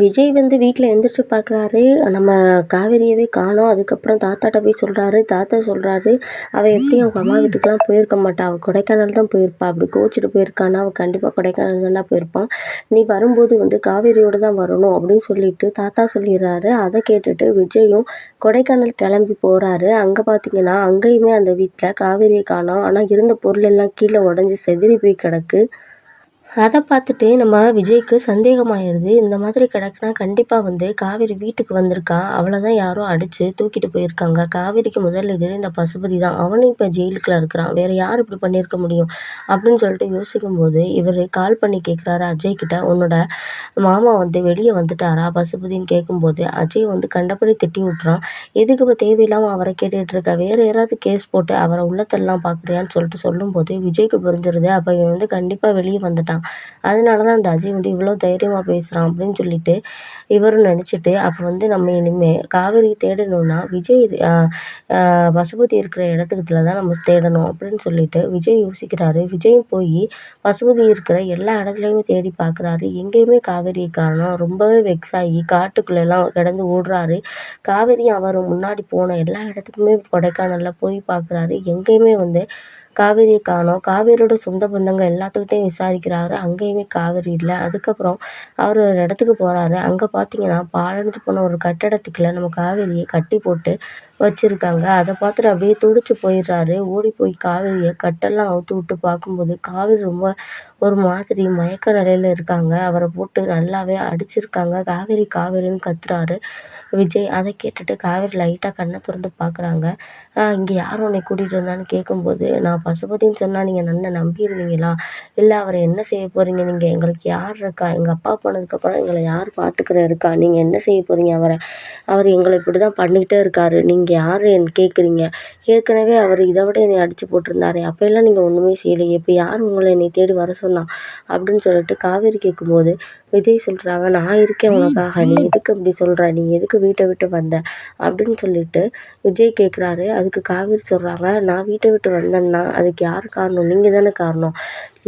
விஜய் வந்து வீட்டில் எந்திரிச்சு பார்க்குறாரு நம்ம காவேரியவே காணோம். அதுக்கப்புறம் தாத்தாட்ட போய் சொல்கிறாரு தாத்தா சொல்கிறாரு அவள் எப்படியும் அவங்க அம்மா வீட்டுக்கெலாம் போயிருக்க மாட்டா. அவள் கொடைக்கானல் தான் போயிருப்பா. அப்படி கோச்சிட்டு போயிருக்கானா? அவள் கண்டிப்பாக கொடைக்கானல் தானே போயிருப்பான். நீ வரும்போது வந்து காவேரியோடு தான் வரணும். அப்படின்னு சொல்லிட்டு தாத்தா சொல்லிடுறாரு. அதை கேட்டுட்டு விஜயும் கொடைக்கானல் கிளம்பி போகிறாரு அங்கே பார்த்தீங்கன்னா அங்கேயுமே அந்த வீட்டில் காவேரியை காணோம். ஆனால் இருந்த பொருள் எல்லாம் கீழே உடஞ்சி செதறி போய் கிடக்கு. அதை பார்த்துட்டு நம்ம விஜய்க்கு சந்தேகமாயிருது. இந்த மாதிரி கிடக்குனா கண்டிப்பாக வந்து காவேரி வீட்டுக்கு வந்திருக்கா. அவளை தான் யாரோ அடித்து தூக்கிட்டு போயிருக்காங்க. காவேரிக்கு முதல் எதிரி இந்த பசுபதி தான். அவனும் இப்போ ஜெயிலுக்குள்ள இருக்கிறான். வேறு யார் இப்படி பண்ணியிருக்க முடியும்? அப்படின்னு சொல்லிட்டு யோசிக்கும்போது இவர் கால் பண்ணி கேட்குறாரு அஜய் கிட்ட. உன்னோட மாமா வந்து வெளியே வந்துட்டாரா? பசுபதின்னு கேட்கும்போது அஜய் வந்து கண்டபடி திட்டி விட்டுறான். எதுக்கு இப்போ தேவையில்லாமல் அவரை கேட்டுகிட்டு இருக்கா? வேறு யாராவது கேஸ் போட்டு அவரை உள்ளத்தெல்லாம் பார்க்குறியான்னு சொல்லிட்டு சொல்லும்போது விஜய்க்கு புரிஞ்சிருது. அப்போ இவன் வந்து கண்டிப்பாக வெளியே வந்துட்டான். அதனால தான் அந்த அஜய் வந்து இவ்வளோ தைரியமாக பேசுகிறான் அப்படின்னு சொல்லிட்டு இவரும் நினச்சிட்டு அப்போ வந்து நம்ம இனிமேல் காவேரி தேடணும்னா விஜய் பசுபதி இருக்கிற இடத்துக்குல தான் நம்ம தேடணும் அப்படின்னு சொல்லிட்டு விஜய் யோசிக்கிறாரு. விஜயும் போய் பசுபதி இருக்கிற எல்லா இடத்துலையுமே தேடி பார்க்குறாரு எங்கேயுமே காவேரியை காரணம் ரொம்பவே வெக்ஸ் ஆகி காட்டுக்குள்ளெல்லாம் கிடந்து ஓடுறாரு. காவேரி அவர் முன்னாடி போன எல்லா இடத்துக்குமே கொடைக்கானலில் போய் பார்க்குறாரு எங்கேயுமே வந்து காவேரியை காணோம். காவேரியோட சொந்த பந்தங்கள் எல்லாத்துக்கிட்டையும் விசாரிக்கிறாரு. அங்கேயுமே காவேரி இல்லை. அதுக்கப்புறம் அவர் ஒரு இடத்துக்கு போகிறாரு அங்கே பார்த்தீங்கன்னா பாழடைஞ்சு போன ஒரு கட்டடத்துக்குள்ள நம்ம காவேரியை கட்டி போட்டு வச்சுருக்காங்க. அதை பார்த்துட்டு அப்படியே துடிச்சு போயிடுறாரு. ஓடி போய் காவேரியை கட்டெல்லாம் அவுழ்த்து விட்டு பார்க்கும்போது காவேரி ரொம்ப ஒரு மாதிரி மயக்க நிலையில் இருக்காங்க. அவரை போட்டு நல்லாவே அடிச்சிருக்காங்க. காவேரி காவேரின்னு கத்துறாரு. விஜய் அதை கேட்டுட்டு காவேரி லைட்டாக கண்ணை திறந்து பார்க்குறாங்க. இங்கே யார் உன்னை கூட்டிகிட்டு வந்தான்னு கேட்கும்போது நான் பசுபதின்னு சொன்னால் நீங்கள் நன்னை நம்பிடுவீங்களா இல்லை அவரை என்ன செய்ய போகிறீங்க நீங்கள் எங்களுக்கு யார் இருக்கா? எங்கள் அப்பா போனதுக்கப்புறம் எங்களை யார் பார்த்துக்கிற இருக்கா? நீங்கள் என்ன செய்ய போகிறீங்க அவரை அவர் எங்களை இப்படி தான் பண்ணிக்கிட்டே இருக்கார். நீங்கள் யார் என்ன கேட்குறீங்க. ஏற்கனவே அவர் இதை விட என்னை அடித்து போட்டிருந்தாரே. அப்போயெல்லாம் நீங்கள் ஒன்றுமே செய்யலையே. இப்போ யார் உங்களை என்னை தேடி வர சொன்னா? அப்படின்னு சொல்லிட்டு காவேரி கேட்கும்போது விஜய் சொல்கிறாங்க நான் இருக்கேன் உனக்காக. நீ எதுக்கு அப்படி சொல்கிற நீ எதுக்கு வீட்டை விட்டு வந்த? அப்படின்னு சொல்லிட்டு விஜய் கேட்குறாரு அதுக்கு காவேரி சொல்கிறாங்க நான் வீட்டை விட்டு வந்தேன்னா அதுக்கு யார் காரணம்? நீங்கள் தானே காரணம்.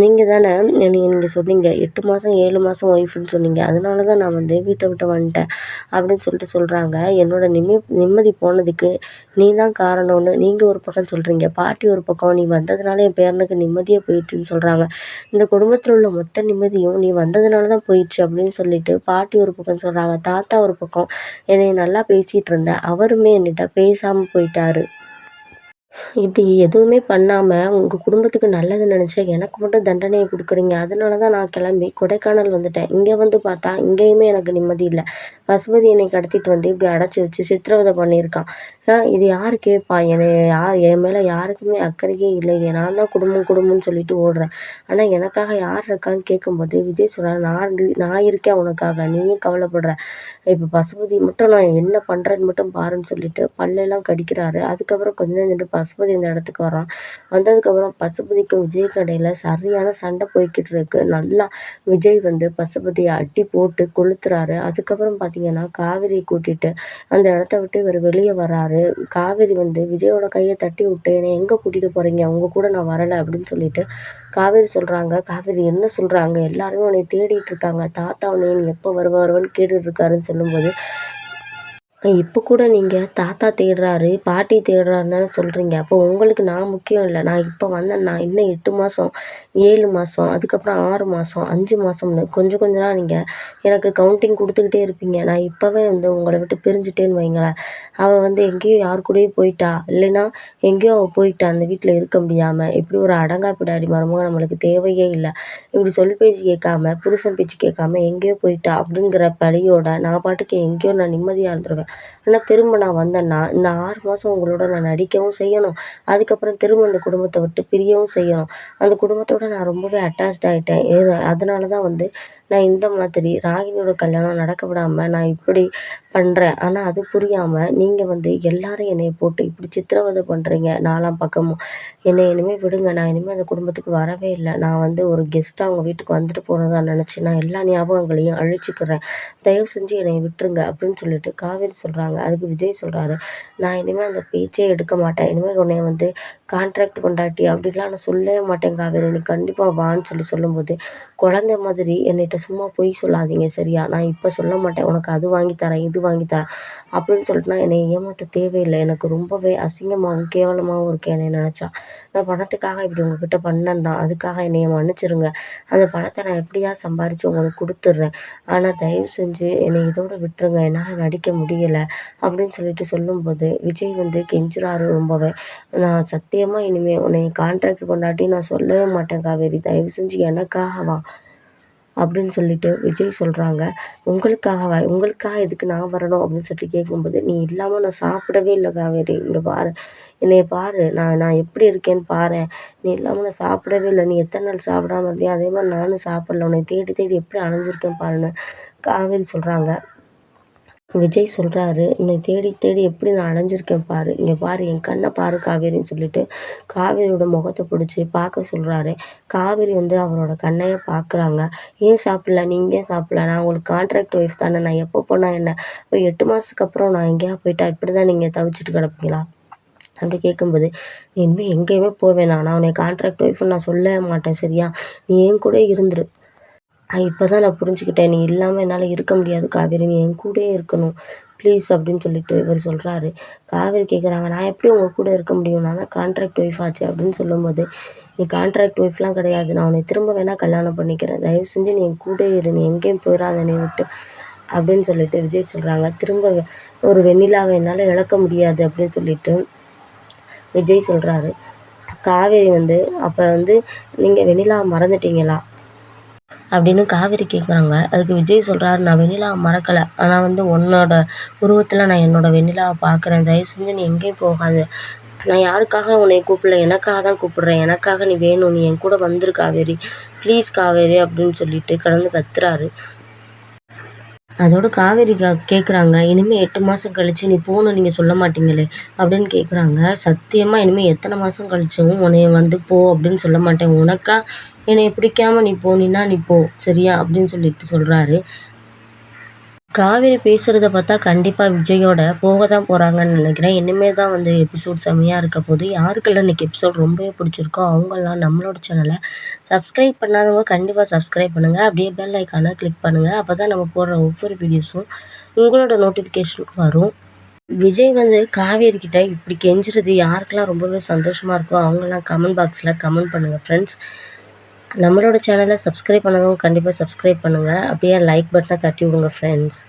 நீங்கள் தானே நீங்கள் நீங்கள் சொன்னீங்க. எட்டு மாதம் ஏழு மாதம் ஒய்ஃப்னு சொன்னீங்க. அதனால தான் நான் வந்து வீட்டை விட்டு வந்துட்டேன். அப்படின்னு சொல்லிட்டு சொல்கிறாங்க என்னோட நிம்மி நிம்மதி போனதுக்கு நீ தான் காரணம்னு நீங்கள் ஒரு பக்கம் சொல்கிறீங்க பாட்டி ஒரு பக்கம். நீ வந்ததுனால என் பேரனுக்கு நிம்மதியாக போயிடுச்சுன்னு சொல்கிறாங்க இந்த குடும்பத்தில் உள்ள மொத்த நிம்மதியும் நீ வந்ததுனால தான் போச்சு அப்படின்னு சொல்லிட்டு பாட்டி ஒரு பக்கம் சொல்கிறாங்க தாத்தா ஒரு பக்கம் என்னை நல்லா பேசிகிட்டு இருந்தேன் அவருமே என்கிட்ட பேசாமல் போயிட்டார். இப்படி எதுவுமே பண்ணாமல் உங்கள் குடும்பத்துக்கு நல்லது நினச்சா எனக்கு மட்டும் தண்டனையை கொடுக்குறீங்க. அதனால தான் நான் கிளம்பி கொடைக்கானல் வந்துட்டேன். இங்கே வந்து பார்த்தா இங்கேயுமே எனக்கு நிம்மதி இல்லை. பசுபதி என்னை கடத்திட்டு வந்து இப்படி அடைச்சி வச்சு சித்திரவதை பண்ணியிருக்கான். இது யார் கேட்பா என்னை யா என் மேலே யாருக்குமே அக்கறையே இல்லையே நான் தான் குடும்பம் குடும்பம்னு சொல்லிட்டு ஓடுறேன். ஆனால் எனக்காக யார் இருக்கான்னு கேட்கும்போது விஜய் சொல்கிறார் நான் நான் இருக்கேன் உனக்காக. நீயும் கவலைப்படுற. இப்போ பசுபதி மட்டும் நான் என்ன பண்ணுறேன்னு மட்டும் பாருன்னு சொல்லிட்டு பல்லெல்லாம் கடிக்கிறாரு. அதுக்கப்புறம் கொஞ்சம் நேரம் பசுபதி இந்த இடத்துக்கு வரான் வந்ததுக்கப்புறம் பசுபதிக்கும் விஜய் இடையில சரியான சண்டை போய்கிட்டு இருக்கு. நல்லா விஜய் வந்து பசுபதியை அடி போட்டு கொளுத்துறாரு. அதுக்கப்புறம் பார்த்தீங்கன்னா காவேரியை கூட்டிட்டு அந்த இடத்த விட்டு இவர் வெளியே வராரு காவேரி வந்து விஜயோட கையை தட்டி விட்டு என்னை எங்கே கூட்டிகிட்டு போகிறீங்க அவங்க கூட நான் வரலை அப்படின்னு சொல்லிட்டு காவேரி சொல்கிறாங்க காவேரி என்ன சொல்கிறாங்க எல்லாருமே உன்னை தேடிட்டு இருக்காங்க. தாத்தா உன்னை எப்போ வருவா வருவன்னு கேட்டுட்டு இருக்காருன்னு சொல்லும்போது இப்போ கூட நீங்கள் தாத்தா தேடுறாரு பாட்டி தேடுறாருன்னு தானே சொல்கிறீங்க அப்போ உங்களுக்கு நான் முக்கியம் இல்லை. நான் இப்போ வந்தேன்னா இன்னும் எட்டு மாதம் ஏழு மாதம் அதுக்கப்புறம் ஆறு மாதம் அஞ்சு மாதம்னு கொஞ்சம் கொஞ்சமாக நீங்கள் எனக்கு கவுண்டிங் கொடுத்துக்கிட்டே இருப்பீங்க. நான் இப்போவே வந்து உங்களை விட்டு பிரிஞ்சுட்டேன்னு வைங்களேன். அவள் வந்து எங்கேயோ யார் கூடயோ போயிட்டா. இல்லைன்னா எங்கேயோ அவள் போயிட்டா. அந்த வீட்டில் இருக்க முடியாமல் இப்படி ஒரு அடங்கா பிடாரி மருமக நம்மளுக்கு தேவையே இல்லை. இப்படி சொல் பேச்சு கேட்காம புருஷன் பேச்சு கேட்காம எங்கேயோ போயிட்டா அப்படிங்கிற பழியோட நான் பாட்டுக்கு எங்கேயோ நான் நிம்மதியாக இருந்துருவேன். ஆனால் திரும்ப நான் வந்தேன்னா இந்த ஆறு மாதம் உங்களோட நான் நடிக்கவும் செய்யணும். அதுக்கப்புறம் திரும்ப இந்த குடும்பத்தை விட்டு பிரியவும் செய்யணும். அந்த குடும்பத்தோட நான் ரொம்பவே அட்டாச்ட் ஆகிட்டேன் அதனால தான் வந்து நான் இந்த மாதிரி ராகினியோட கல்யாணம் நடக்க விடாமல் நான் இப்படி பண்ணுறேன் ஆனால் அது புரியாமல் நீங்கள் வந்து எல்லாரும் என்னைய போட்டு இப்படி சித்திரவதை பண்ணுறீங்க நாலாம் பக்கமும் என்னை இனிமேல் விடுங்க. நான் இனிமேல் அந்த குடும்பத்துக்கு வரவே இல்லை. நான் வந்து ஒரு கெஸ்ட்டாக அவங்க வீட்டுக்கு வந்துட்டு போனதா நினச்சி நான் எல்லா ஞாபகங்களையும் அழிச்சிக்கிறேன். தயவு செஞ்சு என்னை விட்டுருங்க அப்படின்னு சொல்லிட்டு காவேரி சொல்கிறாங்க அதுக்கு விஜய் சொல்கிறாரு நான் இனிமேல் அந்த பேச்சே எடுக்க மாட்டேன். இனிமேல் உன்னை வந்து கான்ட்ராக்ட் கொண்டாட்டி அப்படிலாம் நான் சொல்லவே மாட்டேன் காவேரி. நீ கண்டிப்பாக வான்னு சொல்லி சொல்லும்போது குழந்த மாதிரி என்னிட்ட சும்மா பொய் சொல்லாதீங்க சரியா? நான் இப்போ சொல்ல மாட்டேன். உனக்கு அது வாங்கி தரேன் இது வாங்கி தரேன் அப்படின்னு சொல்லிட்டு நான் என்னை ஏமாற்ற தேவையில்லை. எனக்கு ரொம்பவே அசிங்கமாகவும் கேவலமாகவும் இருக்கு என்னை நினச்சா. நான் பணத்துக்காக இப்படி உங்ககிட்ட பண்ணேன் தான். அதுக்காக என்னையை மன்னிச்சிருங்க. அந்த பணத்தை நான் எப்படியா சம்பாரித்து உங்களுக்கு கொடுத்துட்றேன்? ஆனால் தயவு செஞ்சு என்னை இதோட விட்டுருங்க. என்னால் நடிக்க முடியலை அப்படின்னு சொல்லிட்டு சொல்லும்போது விஜய் வந்து கெஞ்சுறாரு ரொம்பவே. நான் சத்தியமாக இனிமேல் உன்னை கான்ட்ராக்ட் கொண்டாட்டி நான் சொல்லவே மாட்டேன் காவேரி. தயவு செஞ்சு எனக்காக வா அப்படின்னு சொல்லிட்டு விஜய் சொல்கிறாங்க உங்களுக்காகவா உங்களுக்காக எதுக்கு நான் வரணும் அப்படின்னு சொல்லிட்டு கேட்கும்போது நீ இல்லாமல் நான் சாப்பிடவே இல்லை காவேரி. இங்கே பாரு. என்னைய பாரு. நான் நான் எப்படி இருக்கேன்னு பாரேன் நீ இல்லாமல் நான் சாப்பிடவே இல்லை. நீ எத்தனை நாள் சாப்பிடாம இருந்தியோ? அதே மாதிரி நானும் சாப்பிடல. உன்னை தேடி தேடி எப்படி அலைஞ்சிருக்கேன் பாருன்னு காவேரி சொல்கிறாங்க விஜய் சொல்கிறாரு உன்னை தேடி தேடி எப்படி நான் அலைஞ்சிருக்கேன் பாரு. இங்கே பாரு என் கண்ணை பாரு காவேரின்னு சொல்லிட்டு காவேரியோட முகத்தை பிடிச்சி பார்க்க சொல்கிறாரு காவேரி வந்து அவரோட கண்ணையே பார்க்குறாங்க. ஏன் சாப்பிடல? நீங்கள் ஏன் சாப்பிடல? நான் உங்களுக்கு கான்ட்ராக்ட் ஒய்ஃப் தானே. நான் எப்போ போனால் என்ன? இப்போ எட்டு மாதத்துக்கு அப்புறம் நான் எங்கேயா போயிட்டா? இப்படி தான் நீங்கள் தவிச்சிட்டு கிடப்பீங்களா? அப்படி கேட்கும்போது நீ இனிமேல் எங்கேயுமே போவேணா நான் உன்னை கான்ட்ராக்ட் ஒய்ஃப்னு நான் சொல்லவே மாட்டேன் சரியா? நீ என் கூட இருந்துரு. இப்போ தான் நான் புரிஞ்சுக்கிட்டேன். நீ இல்லாமல் என்னால் இருக்க முடியாது காவேரி. நீ என் கூடயே இருக்கணும். ப்ளீஸ் அப்படின்னு சொல்லிட்டு இவர் சொல்கிறாரு காவேரி கேட்குறாங்க நான் எப்படி உங்கள் கூட இருக்க முடியும்? நான் கான்ட்ராக்ட் ஒய்ஃப் ஆச்சு அப்படின்னு சொல்லும்போது நீ கான்ட்ராக்ட் ஒய்ஃப்லாம் கிடையாது. நான் உன்னை திரும்ப வேணால் கல்யாணம் பண்ணிக்கிறேன். தயவு செஞ்சு நீ என் கூட இரு. நீ எங்கேயும் போயிடாத நீ விட்டு அப்படின்னு சொல்லிட்டு விஜய் சொல்கிறாங்க திரும்ப ஒரு வெண்ணிலாவை என்னால் இழக்க முடியாது அப்படின்னு சொல்லிட்டு விஜய் சொல்கிறாரு காவேரி வந்து அப்போ வந்து நீங்கள் வெண்ணிலா மறந்துட்டீங்களா? அப்படின்னு காவேரி கேட்குறாங்க அதுக்கு விஜய் சொல்கிறாரு நான் வெண்ணிலாவை மறக்கலை. ஆனால் வந்து உன்னோட உருவத்தில் நான் என்னோடய வெண்ணிலாவை பார்க்குறேன். தயவு செஞ்சு நீ எங்கேயும் போகாத. நான் யாருக்காக உன்னை கூப்பிடல? எனக்காக தான் கூப்பிட்றேன். எனக்காக நீ வேணும். நீ என் கூட வந்துரு காவேரி. ப்ளீஸ் காவேரி அப்படின்னு சொல்லிட்டு கடந்து கத்துறாரு. அதோட காவேரி கா கேட்குறாங்க இனிமேல் எட்டு மாதம் கழிச்சு நீ போகணும் நீங்கள் சொல்ல மாட்டீங்களே அப்படின்னு கேட்குறாங்க சத்தியமாக இனிமேல் எத்தனை மாதம் கழிச்சும் உன்னைய வந்து போ அப்படின்னு சொல்ல மாட்டேன். உனக்கா? என்னைய பிடிக்காம நீ போனீன்னா நீ போ சரியா? அப்படின்னு சொல்லிட்டு சொல்கிறாரு காவேரி பேசுகிறத பார்த்தா கண்டிப்பாக விஜயோட போக தான் போகிறாங்கன்னு நினைக்கிறேன். இனிமேல் தான் வந்து எபிசோட் செம்மையாக இருக்க போது யாருக்கெல்லாம் இன்றைக்கி எபிசோட் ரொம்பவே பிடிச்சிருக்கோ அவங்கெல்லாம் நம்மளோட சேனலை சப்ஸ்கிரைப் பண்ணாதவங்க கண்டிப்பாக சப்ஸ்கிரைப் பண்ணுங்கள் அப்படியே பெல் ஐக்கானை கிளிக் பண்ணுங்கள் அப்போ தான் நம்ம போடுற ஒவ்வொரு வீடியோஸும் உங்களோட நோட்டிஃபிகேஷனுக்கு வரும். விஜய் வந்து காவேரிக்கிட்ட இப்படி கெஞ்சுறது யாருக்கெல்லாம் ரொம்பவே சந்தோஷமாக இருக்கோ அவங்கெல்லாம் கமெண்ட் பாக்ஸில் கமெண்ட் பண்ணுங்கள் ஃப்ரெண்ட்ஸ் நம்மளோட சேனலை சப்ஸ்கிரைப் பண்ணாதவங்க கண்டிப்பாக சப்ஸ்கிரைப் பண்ணுங்கள் அப்படியே லைக் பட்டனை தட்டி விடுங்க ஃப்ரெண்ட்ஸ்